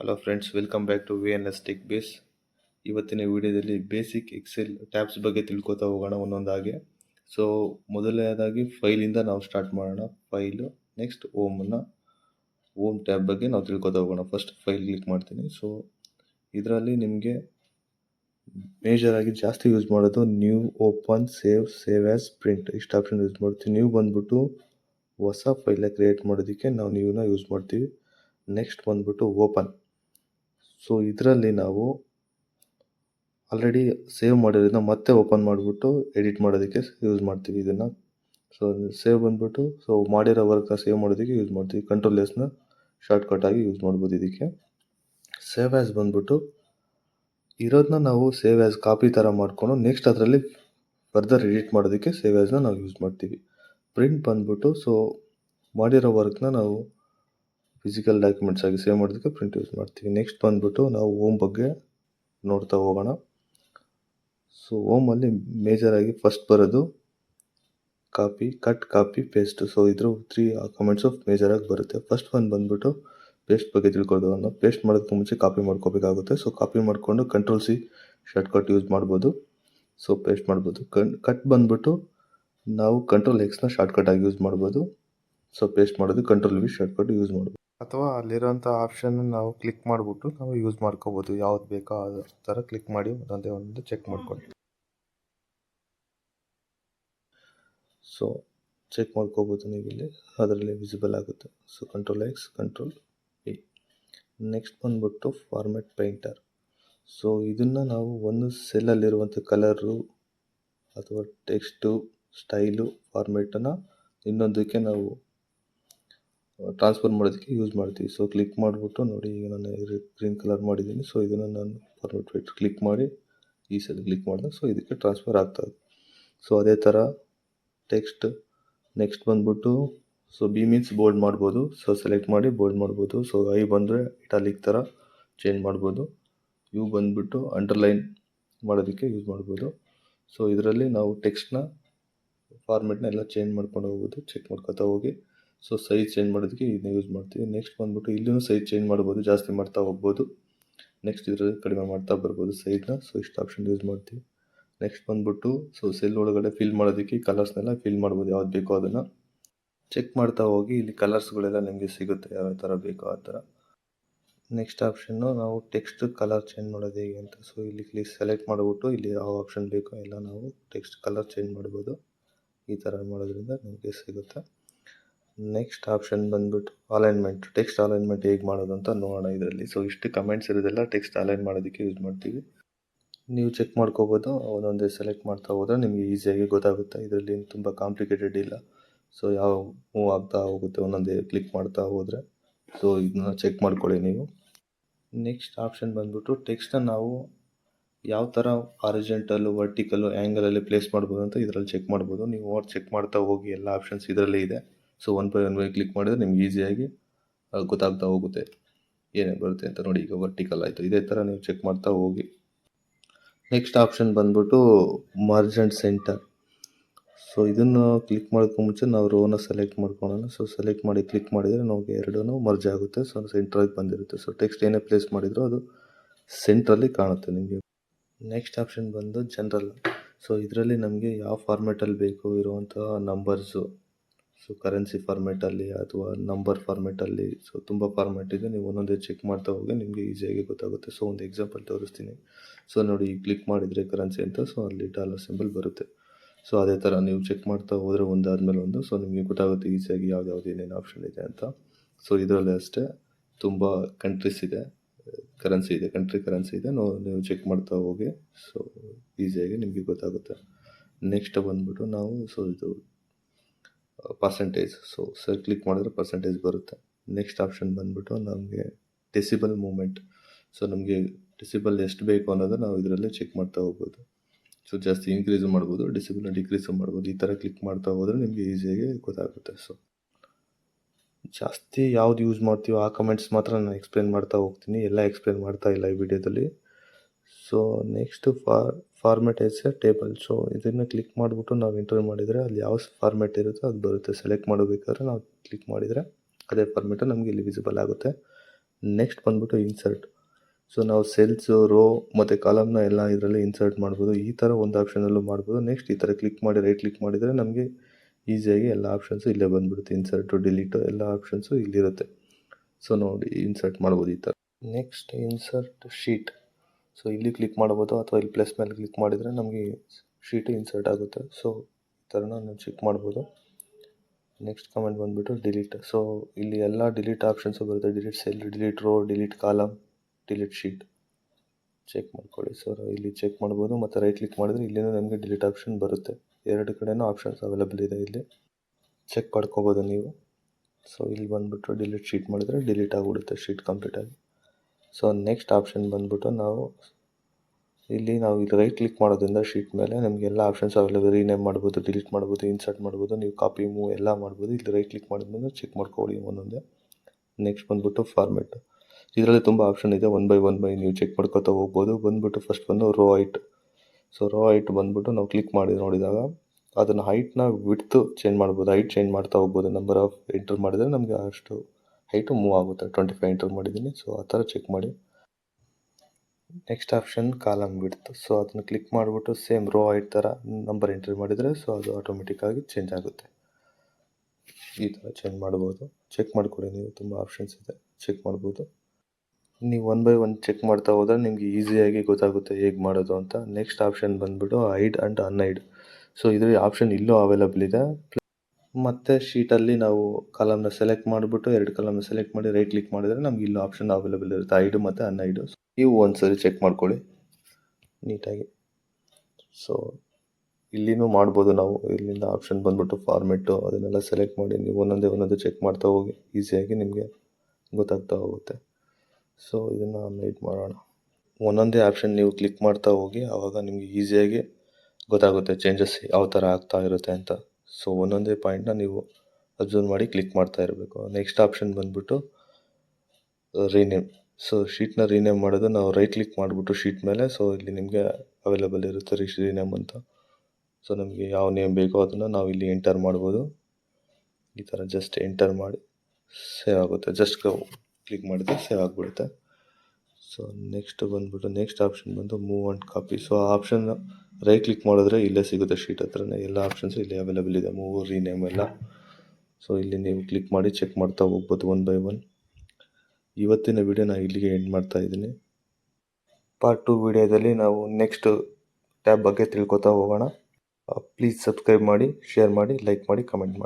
Hello friends welcome back to V N S tech base ಇವತ್ತಿನ ವಿಡಿಯೋದಲ್ಲಿ basic Excel tabs ಬಗ್ಗೆ ತಿಳ್ಕೊತಾ ಹೋಗೋಣ ಒಂದೊಂದಾಗಿ. ಸೊ ಮೊದಲನೇದಾಗಿ ಫೈಲಿಂದ ನಾವು ಸ್ಟಾರ್ಟ್ ಮಾಡೋಣ. ಫೈಲು ನೆಕ್ಸ್ಟ್ ಓಮನ್ನು ಓಮ್ ಟ್ಯಾಬ್ ಬಗ್ಗೆ ನಾವು ತಿಳ್ಕೊತಾ ಹೋಗೋಣ. ಫಸ್ಟ್ ಫೈಲ್ ಕ್ಲಿಕ್ ಮಾಡ್ತೀನಿ. ಸೊ ಇದರಲ್ಲಿ ನಿಮಗೆ ಮೇಜರ್ ಆಗಿ ಜಾಸ್ತಿ ಯೂಸ್ ಮಾಡೋದು new open save save as print ಇಷ್ಟು ಆಪ್ಷನ್ ಯೂಸ್ ಮಾಡ್ತೀವಿ. ನೀವು ಬಂದ್ಬಿಟ್ಟು ಹೊಸ ಫೈಲ ಕ್ರಿಯೇಟ್ ಮಾಡೋದಕ್ಕೆ ನಾವು ನೀವನ್ನ ಯೂಸ್ ಮಾಡ್ತೀವಿ. ನೆಕ್ಸ್ಟ್ ಬಂದ್ಬಿಟ್ಟು ಓಪನ್ ಸೊ ಇದರಲ್ಲಿ ನಾವು ಆಲ್ರೆಡಿ ಸೇವ್ ಮಾಡಿರೋದನ್ನ ಮತ್ತೆ ಓಪನ್ ಮಾಡಿಬಿಟ್ಟು ಎಡಿಟ್ ಮಾಡೋದಕ್ಕೆ ಯೂಸ್ ಮಾಡ್ತೀವಿ ಇದನ್ನು. ಸೊ ಸೇವ್ ಬಂದ್ಬಿಟ್ಟು ಸೊ ಮಾಡಿರೋ ವರ್ಕ ಸೇವ್ ಮಾಡೋದಕ್ಕೆ ಯೂಸ್ ಮಾಡ್ತೀವಿ. ಕಂಟ್ರೋಲ್ ಎಸ್ನ ಶಾರ್ಟ್ಕಟಾಗಿ ಯೂಸ್ ಮಾಡ್ಬೋದು ಇದಕ್ಕೆ. ಸೇವ್ ಆ್ಯಸ್ ಬಂದ್ಬಿಟ್ಟು ಇರೋದನ್ನ ನಾವು ಸೇವ್ ಆ್ಯಸ್ ಕಾಪಿ ಥರ ಮಾಡಿಕೊಂಡು ನೆಕ್ಸ್ಟ್ ಅದರಲ್ಲಿ ಫರ್ದರ್ ಎಡಿಟ್ ಮಾಡೋದಕ್ಕೆ ಸೇವ್ ಆ್ಯಸ್ನ ನಾವು ಯೂಸ್ ಮಾಡ್ತೀವಿ. ಪ್ರಿಂಟ್ ಬಂದ್ಬಿಟ್ಟು ಸೊ ಮಾಡಿರೋ ವರ್ಕ್ನ ನಾವು ಫಿಸಿಕಲ್ ಡಾಕ್ಯುಮೆಂಟ್ಸ್ ಆಗಿ ಸೇವ್ ಮಾಡೋದಕ್ಕೆ ಪ್ರಿಂಟ್ ಯೂಸ್ ಮಾಡ್ತೀವಿ. ನೆಕ್ಸ್ಟ್ ಬಂದುಬಿಟ್ಟು ನಾವು ಓಮ್ ಬಗ್ಗೆ ನೋಡ್ತಾ ಹೋಗೋಣ. ಸೊ ಓಮಲ್ಲಿ ಮೇಜರಾಗಿ ಫಸ್ಟ್ ಬರೋದು copy cut copy paste so ಇದ್ರ ತ್ರೀ ಕಮೆಂಟ್ಸು ಮೇಜರಾಗಿ ಬರುತ್ತೆ. ಫಸ್ಟ್ ಒಂದು ಬಂದ್ಬಿಟ್ಟು ಪೇಸ್ಟ್ ಬಗ್ಗೆ ತಿಳ್ಕೊಳ್ಳೋಣ ಪೇಸ್ಟ್ ಮಾಡೋದಕ್ಕೆ ಮುಂಚೆ ಕಾಪಿ ಮಾಡ್ಕೋಬೇಕಾಗುತ್ತೆ. ಸೊ ಕಾಪಿ ಮಾಡಿಕೊಂಡು ಕಂಟ್ರೋಲ್ ಸಿ ಶಾರ್ಟ್ಕಟ್ ಯೂಸ್ ಮಾಡ್ಬೋದು. ಸೊ ಪೇಸ್ಟ್ ಮಾಡ್ಬೋದು. ಕನ್ ಕಟ್ ಬಂದ್ಬಿಟ್ಟು ನಾವು ಕಂಟ್ರೋಲ್ ಎಕ್ಸ್ನ ಶಾರ್ಟ್ಕಟ್ ಆಗಿ ಯೂಸ್ ಮಾಡ್ಬೋದು. ಸೊ ಪೇಸ್ಟ್ ಮಾಡೋದು ಕಂಟ್ರೋಲ್ ವಿ ಶಾರ್ಟ್ಕಟ್ ಯೂಸ್ ಮಾಡ್ಬೋದು. ಅಥವಾ ಅಲ್ಲಿರೋಂಥ ಆಪ್ಷನ್ ನಾವು ಕ್ಲಿಕ್ ಮಾಡಿಬಿಟ್ಟು ನಾವು ಯೂಸ್ ಮಾಡ್ಕೋಬೋದು. ಯಾವ್ದು ಬೇಕೋ ಆ ಥರ ಕ್ಲಿಕ್ ಮಾಡಿ ಒಂದೊಂದೇ ಒಂದು ಚೆಕ್ ಮಾಡ್ಕೊಂಡು ಸೊ ಚೆಕ್ ಮಾಡ್ಕೋಬೋದು ನೀವು ಇಲ್ಲಿ. ಅದರಲ್ಲಿ ವಿಸಿಬಲ್ ಆಗುತ್ತೆ. So control X control P next ಬಂದ್ಬಿಟ್ಟು ಫಾರ್ಮೆಟ್ ಪೇಂಟರ್ ಸೊ ಇದನ್ನು ನಾವು ಒಂದು ಸೆಲ್ಲಲ್ಲಿರುವಂಥ ಕಲರು ಅಥವಾ ಟೆಕ್ಸ್ಟು ಸ್ಟೈಲು ಫಾರ್ಮೆಟನ್ನು ಇನ್ನೊಂದಕ್ಕೆ ನಾವು ಟ್ರಾನ್ಸ್ಫರ್ ಮಾಡೋದಕ್ಕೆ ಯೂಸ್ ಮಾಡ್ತೀವಿ. ಸೊ ಕ್ಲಿಕ್ ಮಾಡಿಬಿಟ್ಟು ನೋಡಿ, ಈಗ ನಾನು ಗ್ರೀನ್ ಕಲರ್ ಮಾಡಿದ್ದೀನಿ. ಸೊ ಇದನ್ನು ನಾನು ಫಾರ್ಮೆಟ್ ಕ್ಲಿಕ್ ಮಾಡಿ, ಈ ಸಲ ಕ್ಲಿಕ್ ಮಾಡಿದೆ. ಸೊ ಇದಕ್ಕೆ ಟ್ರಾನ್ಸ್ಫರ್ ಆಗ್ತದೆ ಸೊ ಅದೇ ಥರ ಟೆಕ್ಸ್ಟ್ ನೆಕ್ಸ್ಟ್ ಬಂದ್ಬಿಟ್ಟು ಸೊ ಬಿ ಮೀನ್ಸ್ ಬೋಲ್ಡ್ ಮಾಡ್ಬೋದು. ಸೊ ಸೆಲೆಕ್ಟ್ ಮಾಡಿ ಬೋಲ್ಡ್ ಮಾಡ್ಬೋದು. ಸೊ ಐ ಬಂದರೆ ಇಟಾಲಿಕ್ ಥರ ಚೇಂಜ್ ಮಾಡ್ಬೋದು. ಯು ಬಂದುಬಿಟ್ಟು ಅಂಡರ್ಲೈನ್ ಮಾಡೋದಕ್ಕೆ ಯೂಸ್ ಮಾಡ್ಬೋದು. ಸೊ ಇದರಲ್ಲಿ ನಾವು ಟೆಕ್ಸ್ಟ್ನ ಫಾರ್ಮೆಟ್ನ ಎಲ್ಲ ಚೇಂಜ್ ಮಾಡ್ಕೊಂಡು ಹೋಗ್ಬೋದು. ಚೆಕ್ ಮಾಡ್ಕೊತಾ ಹೋಗಿ. ಸೊ ಸೈಜ್ ಚೇಂಜ್ ಮಾಡೋದಕ್ಕೆ ಇದನ್ನ ಯೂಸ್ ಮಾಡ್ತೀವಿ. ನೆಕ್ಸ್ಟ್ ಬಂದ್ಬಿಟ್ಟು ಇಲ್ಲೂ ಸೈಜ್ ಚೇಂಜ್ ಮಾಡ್ಬೋದು, ಜಾಸ್ತಿ ಮಾಡ್ತಾ ಹೋಗ್ಬೋದು. ನೆಕ್ಸ್ಟ್ ಇದರಲ್ಲಿ ಕಡಿಮೆ ಮಾಡ್ತಾ ಬರ್ಬೋದು ಸೈಜ್ನ ಸೊ ಇಷ್ಟು ಆಪ್ಷನ್ ಯೂಸ್ ಮಾಡ್ತೀವಿ. ನೆಕ್ಸ್ಟ್ ಬಂದ್ಬಿಟ್ಟು ಸೊ ಸೆಲ್ ಒಳಗಡೆ ಫಿಲ್ ಮಾಡೋದಕ್ಕೆ ಕಲರ್ಸ್ನೆಲ್ಲ ಫಿಲ್ ಮಾಡ್ಬೋದು, ಯಾವ್ದು ಬೇಕೋ ಅದನ್ನು. ಚೆಕ್ ಮಾಡ್ತಾ ಹೋಗಿ, ಇಲ್ಲಿ ಕಲರ್ಸ್ಗಳೆಲ್ಲ ನಿಮಗೆ ಸಿಗುತ್ತೆ, ಯಾವ ಥರ ಬೇಕೋ ಆ ಥರ ನೆಕ್ಸ್ಟ್ ಆಪ್ಷನ್ನು ನಾವು ಟೆಕ್ಸ್ಟ್ ಕಲರ್ ಚೇಂಜ್ ಮಾಡೋದು ಹೇಗೆ ಅಂತ. ಸೊ ಇಲ್ಲಿ ಕ್ಲಿಕ್ ಸೆಲೆಕ್ಟ್ ಮಾಡಿಬಿಟ್ಟು ಇಲ್ಲಿ ಯಾವ ಆಪ್ಷನ್ ಬೇಕೋ ಎಲ್ಲ ನಾವು ಟೆಕ್ಸ್ಟ್ ಕಲರ್ ಚೇಂಜ್ ಮಾಡ್ಬೋದು. ಈ ಥರ ಮಾಡೋದ್ರಿಂದ ನಿಮಗೆ ಸಿಗುತ್ತೆ. ನೆಕ್ಸ್ಟ್ ಆಪ್ಷನ್ ಬಂದ್ಬಿಟ್ಟು ಅಲೈನ್ಮೆಂಟ್ ಟೆಕ್ಸ್ಟ್ ಅಲೈನ್ಮೆಂಟ್ ಹೇಗೆ ಮಾಡೋದು ಅಂತ ನೋಡೋಣ ಇದರಲ್ಲಿ. ಸೊ ಇಷ್ಟು ಕಮೆಂಟ್ಸ್ ಇರೋದೆಲ್ಲ ಟೆಕ್ಸ್ಟ್ ಅಲೈನ್ ಮಾಡೋದಕ್ಕೆ ಯೂಸ್ ಮಾಡ್ತೀವಿ. ನೀವು ಚೆಕ್ ಮಾಡ್ಕೋಬೋದು. ಒಂದೊಂದೇ ಸೆಲೆಕ್ಟ್ ಮಾಡ್ತಾ ಹೋದರೆ ನಿಮಗೆ ಈಸಿಯಾಗಿ ಗೊತ್ತಾಗುತ್ತೆ. ಇದರಲ್ಲಿ ತುಂಬ ಕಾಂಪ್ಲಿಕೇಟೆಡ್ ಇಲ್ಲ. ಸೊ ಯಾವ ಮೂವ್ ಆಗ್ತಾ ಹೋಗುತ್ತೆ ಒಂದೊಂದೇ ಕ್ಲಿಕ್ ಮಾಡ್ತಾ ಹೋದರೆ. ಸೊ ಇದನ್ನ ಚೆಕ್ ಮಾಡ್ಕೊಳ್ಳಿ ನೀವು. ನೆಕ್ಸ್ಟ್ ಆಪ್ಷನ್ ಬಂದ್ಬಿಟ್ಟು ಟೆಕ್ಸ್ಟನ್ನು ನಾವು ಯಾವ ಥರ ಆರಿಜೆಂಟಲ್ಲು ವರ್ಟಿಕಲ್ಲು ಆ್ಯಂಗಲಲ್ಲಿ ಪ್ಲೇಸ್ ಮಾಡ್ಬೋದು ಅಂತ ಇದರಲ್ಲಿ ಚೆಕ್ ಮಾಡ್ಬೋದು. ನೀವು ಓಟ್ ಚೆಕ್ ಮಾಡ್ತಾ ಹೋಗಿ ಎಲ್ಲ ಆಪ್ಷನ್ಸ್ ಇದರಲ್ಲೇ ಇದೆ. So one by one by click ಮಾಡಿದ್ರೆ ನಿಮ್ಗೆ ಈಸಿಯಾಗಿ ಗೊತ್ತಾಗ್ತಾ ಹೋಗುತ್ತೆ. ಏನೇ ಬರುತ್ತೆ ಅಂತ ನೋಡಿ, ಈಗ ವರ್ಟಿಕಲ್ ಆಯಿತು. ಇದೇ ಥರ ನೀವು ಚೆಕ್ ಮಾಡ್ತಾ ಹೋಗಿ. ನೆಕ್ಸ್ಟ್ ಆಪ್ಷನ್ ಬಂದ್ಬಿಟ್ಟು ಮರ್ಜ್ ಆ್ಯಂಡ್ ಸೆಂಟರ್ ಸೊ ಇದನ್ನು ಕ್ಲಿಕ್ ಮಾಡೋಕ್ಕೂ ಮುಂಚೆ ನಾವು ರೋನ ಸೆಲೆಕ್ಟ್ ಮಾಡ್ಕೊಳ್ಳೋಣ. ಸೊ ಸೆಲೆಕ್ಟ್ ಮಾಡಿ ಕ್ಲಿಕ್ ಮಾಡಿದರೆ ನಮಗೆ ಎರಡೂ ಮರ್ಜ್ ಆಗುತ್ತೆ. ಸೊ ಸೆಂಟ್ರಾಗಿ ಬಂದಿರುತ್ತೆ. ಸೊ ಟೆಕ್ಸ್ಟ್ ಏನೇ ಪ್ಲೇಸ್ ಮಾಡಿದರೂ ಅದು ಸೆಂಟ್ರಲ್ಲಿ ಕಾಣುತ್ತೆ ನಿಮಗೆ. ನೆಕ್ಸ್ಟ್ ಆಪ್ಷನ್ ಬಂದು ಜನರಲ್ ಸೊ ಇದರಲ್ಲಿ ನಮಗೆ ಯಾವ ಫಾರ್ಮೆಟಲ್ಲಿ ಬೇಕು ಇರುವಂಥ ನಂಬರ್ಸು ಸೊ ಕರೆನ್ಸಿ ಫಾರ್ಮೆಟಲ್ಲಿ ಅಥವಾ ನಂಬರ್ ಫಾರ್ಮೆಟಲ್ಲಿ ಸೊ ತುಂಬ ಫಾರ್ಮೆಟ್ ಇದೆ. ನೀವು ಒಂದೊಂದೇ ಚೆಕ್ ಮಾಡ್ತಾ ಹೋಗಿ ನಿಮಗೆ ಈಸಿಯಾಗಿ ಗೊತ್ತಾಗುತ್ತೆ. ಸೊ ಒಂದು ಎಕ್ಸಾಂಪಲ್ ತೋರಿಸ್ತೀನಿ. ಸೊ ನೋಡಿ ಕ್ಲಿಕ್ ಮಾಡಿದರೆ ಕರೆನ್ಸಿ ಅಂತ ಸೊ ಅಲ್ಲಿ ಡಾಲರ್ ಸಿಂಬಲ್ ಬರುತ್ತೆ. ಸೊ ಅದೇ ಥರ ನೀವು ಚೆಕ್ ಮಾಡ್ತಾ ಹೋದರೆ ಒಂದಾದ್ಮೇಲೆ ಒಂದು ಸೊ ನಿಮಗೆ ಗೊತ್ತಾಗುತ್ತೆ ಈಸಿಯಾಗಿ ಯಾವ್ದು ಯಾವ್ದು ಏನೇನು ಆಪ್ಷನ್ ಇದೆ ಅಂತ. ಸೊ ಇದರಲ್ಲಿ ಅಷ್ಟೇ ತುಂಬ ಕಂಟ್ರೀಸ್ ಇದೆ ಕರೆನ್ಸಿ ಇದೆ ಕಂಟ್ರಿ ಕರೆನ್ಸಿ ಇದೆ. ನೋ, ನೀವು ಚೆಕ್ ಮಾಡ್ತಾ ಹೋಗಿ ಸೊ ಈಸಿಯಾಗಿ ನಿಮಗೆ ಗೊತ್ತಾಗುತ್ತೆ. ನೆಕ್ಸ್ಟ್ ಬಂದ್ಬಿಟ್ಟು ನಾವು ಸೊ ಇದು ಪರ್ಸೆಂಟೇಜ್ ಸೊ ಸರ್ ಕ್ಲಿಕ್ ಮಾಡಿದ್ರೆ ಪರ್ಸೆಂಟೇಜ್ ಬರುತ್ತೆ. ನೆಕ್ಸ್ಟ್ ಆಪ್ಷನ್ ಬಂದ್ಬಿಟ್ಟು ನಮಗೆ ಡೆಸಿಬಲ್ ಮೂಮೆಂಟ್ ಸೊ ನಮಗೆ ಡೆಸಿಬಲ್ ಎಷ್ಟು ಬೇಕು ಅನ್ನೋದು ನಾವು ಇದರಲ್ಲೇ ಚೆಕ್ ಮಾಡ್ತಾ ಹೋಗ್ಬೋದು. ಸೊ ಜಾಸ್ತಿ ಇನ್ಕ್ರೀಸು ಮಾಡ್ಬೋದು ಡಿಸಿಬಲ್ನ ಡಿಕ್ರೀಸು ಮಾಡ್ಬೋದು. ಈ ಥರ ಕ್ಲಿಕ್ ಮಾಡ್ತಾ ಹೋದರೆ ನಿಮಗೆ ಈಸಿಯಾಗಿ ಗೊತ್ತಾಗುತ್ತೆ. ಸೊ ಜಾಸ್ತಿ ಯಾವ್ದು ಯೂಸ್ ಮಾಡ್ತೀವೋ ಆ ಕಮೆಂಟ್ಸ್ ಮಾತ್ರ ನಾನು ಎಕ್ಸ್ಪ್ಲೇನ್ ಮಾಡ್ತಾ ಹೋಗ್ತೀನಿ. ಎಲ್ಲ ಎಕ್ಸ್ಪ್ಲೇನ್ ಮಾಡ್ತಾ ಇಲ್ಲ ಈ ವಿಡಿಯೋದಲ್ಲಿ so next for format as a table so ಇದನ್ನು ಕ್ಲಿಕ್ ಮಾಡಿಬಿಟ್ಟು ನಾವು ಎಂಟರ್ ಮಾಡಿದರೆ ಅಲ್ಲಿ ಯಾವ ಫಾರ್ಮೆಟ್ ಇರುತ್ತೋ ಅದು ಬರುತ್ತೆ. ಸೆಲೆಕ್ಟ್ ಮಾಡಬೇಕಾದ್ರೆ ನಾವು ಕ್ಲಿಕ್ ಮಾಡಿದರೆ ಅದೇ ಫಾರ್ಮೆಟು ನಮಗೆ ಇಲ್ಲಿ ವಿಸಿಬಲ್ ಆಗುತ್ತೆ. ನೆಕ್ಸ್ಟ್ ಬಂದ್ಬಿಟ್ಟು ಇನ್ಸರ್ಟ್ ಸೊ ನಾವು ಸೆಲ್ಸು ರೋ ಮತ್ತು ಕಾಲಮ್ನ ಎಲ್ಲ ಇದರಲ್ಲಿ ಇನ್ಸರ್ಟ್ ಮಾಡ್ಬೋದು. ಈ ಥರ ಒಂದು ಆಪ್ಷನಲ್ಲೂ ಮಾಡ್ಬೋದು. ನೆಕ್ಸ್ಟ್ ಈ ಥರ ಕ್ಲಿಕ್ ಮಾಡಿ ರೈಟ್ ಕ್ಲಿಕ್ ಮಾಡಿದರೆ ನಮಗೆ ಈಸಿಯಾಗಿ ಎಲ್ಲ ಆಪ್ಷನ್ಸು ಇಲ್ಲೇ ಬಂದ್ಬಿಡುತ್ತೆ. ಇನ್ಸರ್ಟು ಡಿಲೀಟು ಎಲ್ಲ ಆಪ್ಷನ್ಸು ಇಲ್ಲಿರುತ್ತೆ. ಸೊ ನೋಡಿ ಇನ್ಸರ್ಟ್ ಮಾಡ್ಬೋದು ಈ ಥರ ನೆಕ್ಸ್ಟ್ ಇನ್ಸರ್ಟ್ ಶೀಟ್ ಸೊ ಇಲ್ಲಿ ಕ್ಲಿಕ್ ಮಾಡ್ಬೋದು ಅಥವಾ ಇಲ್ಲಿ ಪ್ಲಸ್ ಮೇಲೆ ಕ್ಲಿಕ್ ಮಾಡಿದರೆ ನಮಗೆ ಶೀಟು ಇನ್ಸರ್ಟ್ ಆಗುತ್ತೆ. ಸೊ ಈ ಥರನ ನಾವು ಚೆಕ್ ಮಾಡ್ಬೋದು ನೆಕ್ಸ್ಟ್ ಕಮೆಂಟ್ ಬಂದುಬಿಟ್ಟು ಡಿಲೀಟ್ ಸೊ ಇಲ್ಲಿ ಎಲ್ಲ ಡಿಲೀಟ್ ಆಪ್ಷನ್ಸು ಬರುತ್ತೆ. Delete cell delete row delete column delete sheet check ಮಾಡ್ಕೊಳ್ಳಿ. ಸರ್ ಇಲ್ಲಿ ಚೆಕ್ ಮಾಡ್ಬೋದು ಮತ್ತು ರೈಟ್ ಕ್ಲಿಕ್ ಮಾಡಿದರೆ ಇಲ್ಲಿನೂ ನಮಗೆ ಡಿಲೀಟ್ ಆಪ್ಷನ್ ಬರುತ್ತೆ. ಎರಡು ಕಡೆನೂ ಆಪ್ಷನ್ಸ್ ಅವೈಲಬಲ್ ಇದೆ ಇಲ್ಲಿ. ಚೆಕ್ ಮಾಡ್ಕೋಬೋದು ನೀವು. ಸೊ ಇಲ್ಲಿ ಬಂದುಬಿಟ್ಟು ಡಿಲೀಟ್ ಶೀಟ್ ಮಾಡಿದರೆ ಡಿಲೀಟ್ ಆಗಿಬಿಡುತ್ತೆ ಶೀಟ್ ಕಂಪ್ಲೀಟಾಗಿ ಸೊ ನೆಕ್ಸ್ಟ್ ಆಪ್ಷನ್ ಬಂದ್ಬಿಟ್ಟು ನಾವು ಇಲ್ಲಿ ನಾವು ಇಲ್ಲಿ ರೈಟ್ ಕ್ಲಿಕ್ ಮಾಡೋದ್ರಿಂದ ಶೀಟ್ ಮೇಲೆ ನಮಗೆ ಎಲ್ಲ ಆಪ್ಷನ್ಸ್ ಅವೈಲೇಬಲ್ ರೀನೇಮ್ ಮಾಡ್ಬೋದು ಡಿಲೀಟ್ ಮಾಡ್ಬೋದು ಇನ್ಸರ್ಟ್ ಮಾಡ್ಬೋದು, ನೀವು ಕಾಪಿ ಮೂವ್ ಎಲ್ಲ ಮಾಡ್ಬೋದು. ಇಲ್ಲಿ ರೈಟ್ ಕ್ಲಿಕ್ ಮಾಡಿದ್ಮೇಲೆ ಚೆಕ್ ಮಾಡ್ಕೊಳ್ಳಿ ಒಂದೊಂದೇ. ನೆಕ್ಸ್ಟ್ ಬಂದುಬಿಟ್ಟು ಫಾರ್ಮೆಟ್ ಇದರಲ್ಲಿ ತುಂಬ ಆಪ್ಷನ್ ಇದೆ ಒನ್ ಬೈ ಒನ್ ಬೈ ನೀವು ಚೆಕ್ ಮಾಡ್ಕೊತಾ ಹೋಗ್ಬೋದು. ಬಂದುಬಿಟ್ಟು ಫಸ್ಟ್ ಬಂದು row height so row height ಬಂದುಬಿಟ್ಟು ನಾವು ಕ್ಲಿಕ್ ಮಾಡಿ ನೋಡಿದಾಗ ಅದನ್ನು ಹೈಟ್ನ ವಿಡ್ತು ಚೇಂಜ್ ಮಾಡ್ಬೋದು. ಹೈಟ್ ಚೇಂಜ್ ಮಾಡ್ತಾ ಹೋಗ್ಬೋದು ನಂಬರ್ ಆಫ್ ಎಂಟರ್ ಮಾಡಿದರೆ ನಮಗೆ ಅಷ್ಟು ಹೈಟು ಮೂವ್ ಆಗುತ್ತೆ. ಟ್ವೆಂಟಿ ಫೈವ್ ಎಂಟರ್ ಮಾಡಿದ್ದೀನಿ. ಸೊ ಆ ಥರ ಚೆಕ್ ಮಾಡಿ. Next option column width so ಅದನ್ನು ಕ್ಲಿಕ್ ಮಾಡಿಬಿಟ್ಟು ಸೇಮ್ ರೋ ಐಟ್ ಥರ ನಂಬರ್ ಎಂಟ್ರಿ ಮಾಡಿದರೆ ಸೊ ಅದು ಆಟೋಮೆಟಿಕ್ಕಾಗಿ ಚೇಂಜ್ ಆಗುತ್ತೆ. ಈ ಥರ ಚೇಂಜ್ ಮಾಡ್ಬೋದು. ಚೆಕ್ ಮಾಡಿಕೊಡಿ ನೀವು. ತುಂಬ ಆಪ್ಷನ್ಸ್ ಇದೆ. ಚೆಕ್ ಮಾಡ್ಬೋದು. ನೀವು ಒನ್ ಬೈ ಒನ್ ಚೆಕ್ ಮಾಡ್ತಾ ಹೋದರೆ ನಿಮಗೆ ಈಸಿಯಾಗಿ ಗೊತ್ತಾಗುತ್ತೆ ಹೇಗೆ ಮಾಡೋದು ಅಂತ. ನೆಕ್ಸ್ಟ್ ಆಪ್ಷನ್ ಬಂದುಬಿಟ್ಟು ಐಡ್ ಆ್ಯಂಡ್ ಅನ್ಐಡ್ ಸೊ ಇದರಲ್ಲಿ ಆಪ್ಷನ್ ಇಲ್ಲೂ ಅವೈಲಬಲ್ ಇದೆ. ಮತ್ತು ಶೀಟಲ್ಲಿ ನಾವು ಕಾಲಮ್ನ ಸೆಲೆಕ್ಟ್ ಮಾಡಿಬಿಟ್ಟು ಎರಡು ಕಾಲಮ್ನ ಸೆಲೆಕ್ಟ್ ಮಾಡಿ ರೈಟ್ ಕ್ಲಿಕ್ ಮಾಡಿದರೆ ನಮ್ಗೆ ಇಲ್ಲಿ ಆಪ್ಷನ್ ಅವೈಲೇಬಲ್ ಇರುತ್ತೆ. ಐಡು ಮತ್ತು ಅನ್ಐಡು ನೀವು ಒಂದು ಸರಿ ಚೆಕ್ ಮಾಡ್ಕೊಳ್ಳಿ. ನೀಟಾಗಿ. ಸೊ ಇಲ್ಲಿನೂ ಮಾಡ್ಬೋದು ನಾವು. ಇಲ್ಲಿಂದ ಆಪ್ಷನ್ ಬಂದುಬಿಟ್ಟು ಫಾರ್ಮೆಟ್ಟು ಅದನ್ನೆಲ್ಲ ಸೆಲೆಕ್ಟ್ ಮಾಡಿ ನೀವು ಒಂದೊಂದೇ ಒಂದೊಂದೇ ಚೆಕ್ ಮಾಡ್ತಾ ಹೋಗಿ. ಈಸಿಯಾಗಿ ನಿಮಗೆ ಗೊತ್ತಾಗ್ತಾ ಹೋಗುತ್ತೆ. ಸೊ ಇದನ್ನು ನೈಟ್ ಮಾಡೋಣ. ಒಂದೊಂದೇ ಆಪ್ಷನ್ ನೀವು ಕ್ಲಿಕ್ ಮಾಡ್ತಾ ಹೋಗಿ ಆವಾಗ ನಿಮಗೆ ಈಸಿಯಾಗಿ ಗೊತ್ತಾಗುತ್ತೆ ಚೇಂಜಸ್ ಯಾವ ಥರ ಆಗ್ತಾ ಇರುತ್ತೆ ಅಂತ. ಸೊ ಒಂದೊಂದೇ ಪಾಯಿಂಟ್ನ ನೀವು ಅಬ್ಸರ್ವ್ ಮಾಡಿ ಕ್ಲಿಕ್ ಮಾಡ್ತಾ ಇರಬೇಕು. ನೆಕ್ಸ್ಟ್ ಆಪ್ಷನ್ ಬಂದುಬಿಟ್ಟು ರೀನೇಮ್ ಸೊ ಶೀಟ್ನ ರೀನೇಮ್ ಮಾಡೋದು ನಾವು ರೈಟ್ ಕ್ಲಿಕ್ ಮಾಡಿಬಿಟ್ಟು ಶೀಟ್ ಮೇಲೆ ಸೊ ಇಲ್ಲಿ ನಿಮಗೆ ಅವೈಲೇಬಲ್ ಇರುತ್ತೆ ರೀ ರೀನೇಮ್ ಅಂತ. ಸೊ ನಮಗೆ ಯಾವ ನೇಮ್ ಬೇಕೋ ಅದನ್ನು ನಾವು ಇಲ್ಲಿ ಎಂಟರ್ ಮಾಡ್ಬೋದು. ಈ ಥರ ಜಸ್ಟ್ ಎಂಟರ್ ಮಾಡಿ ಸೇವ್ ಆಗುತ್ತೆ. ಜಸ್ಟ್ ಕ್ಲಿಕ್ ಮಾಡಿದ್ರೆ ಸೇವ್ ಆಗಿಬಿಡುತ್ತೆ. ಸೊ ನೆಕ್ಸ್ಟ್ ಬಂದುಬಿಟ್ಟು ನೆಕ್ಸ್ಟ್ ಆಪ್ಷನ್ ಬಂದು ಮೂವ್ ಆ್ಯಂಡ್ ಕಾಪಿ ಸೊ ಆ ಆಪ್ಷನ್ ರೈಟ್ ಕ್ಲಿಕ್ ಮಾಡಿದ್ರೆ ಇಲ್ಲೇ ಸಿಗುತ್ತೆ ಶೀಟ್ ಹತ್ರನೇ. ಎಲ್ಲ ಆಪ್ಷನ್ಸು ಇಲ್ಲಿ ಅವೈಲೇಬಲ್ ಇದೆ. ಮೂವ್ ರೀನೇಮ್ ಎಲ್ಲ. ಸೊ ಇಲ್ಲಿ ನೀವು ಕ್ಲಿಕ್ ಮಾಡಿ ಚೆಕ್ ಮಾಡ್ತಾ ಹೋಗ್ಬೋದು ಒನ್ ಬೈ ಒನ್ ಇವತ್ತಿನ ವಿಡಿಯೋ ನಾನು ಇಲ್ಲಿಗೆ ಎಂಡ್ ಮಾಡ್ತಾ ಇದ್ದೀನಿ. ಪಾರ್ಟ್ ಟು ವಿಡಿಯೋದಲ್ಲಿ ನಾವು ನೆಕ್ಸ್ಟ್ ಟ್ಯಾಬ್ ಬಗ್ಗೆ ತಿಳ್ಕೊತಾ ಹೋಗೋಣ. ಪ್ಲೀಸ್ ಸಬ್ಸ್ಕ್ರೈಬ್ ಮಾಡಿ ಶೇರ್ ಮಾಡಿ ಲೈಕ್ ಮಾಡಿ ಕಮೆಂಟ್ ಮಾಡಿ.